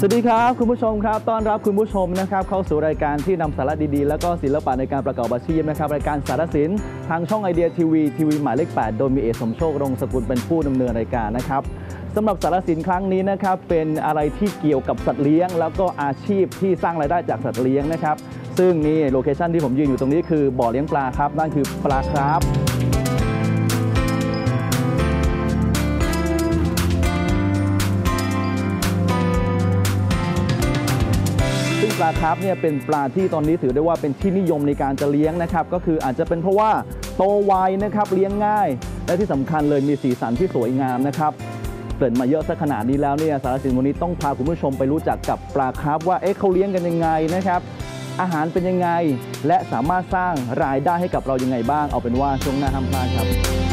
สวัสดีครับคุณผู้ชมครับต้อนรับคุณผู้ชมนะครับเข้าสู่รายการที่นำสาระดีๆ แล้วก็ศิลปะในการประกอบอาชีพนะครับรายการสารสินทางช่องไอเดียทีวีทีวีหมายเลข8โดยมีเอกสมโชครงสกุลเป็นผู้ดำเนินรายการนะครับสำหรับสารสินครั้งนี้นะครับเป็นอะไรที่เกี่ยวกับสัตว์เลี้ยง แล้วก็อาชีพที่สร้างรายได้จากสัตว์เลี้ยงนะครับซึ่งนี่โลเคชันที่ผมยืนอยู่ตรงนี้คือบ่อเลี้ยงปลาครับนั่นคือปลาครับ ซึ่งปลาคาร์ฟเนี่ยเป็นปลาที่ตอนนี้ถือได้ว่าเป็นที่นิยมในการจะเลี้ยงนะครับ ก็คืออาจจะเป็นเพราะว่าโตไวนะครับเลี้ยงง่าย และที่สำคัญเลยมีสีสันที่สวยงามนะครับเกริ่นมาเยอะสักขนาดนี้แล้วเนี่ยสารสินวันนี้ต้องพาคุณผู้ชมไปรู้จักกับปลาคาร์ฟว่าเอ๊ะเขาเลี้ยงกันยังไงนะครับอาหารเป็นยังไง และสามารถสร้างรายได้ให้กับเรายังไงบ้าง เอาเป็นว่าช่วงหน้าห้ามพลาดครับ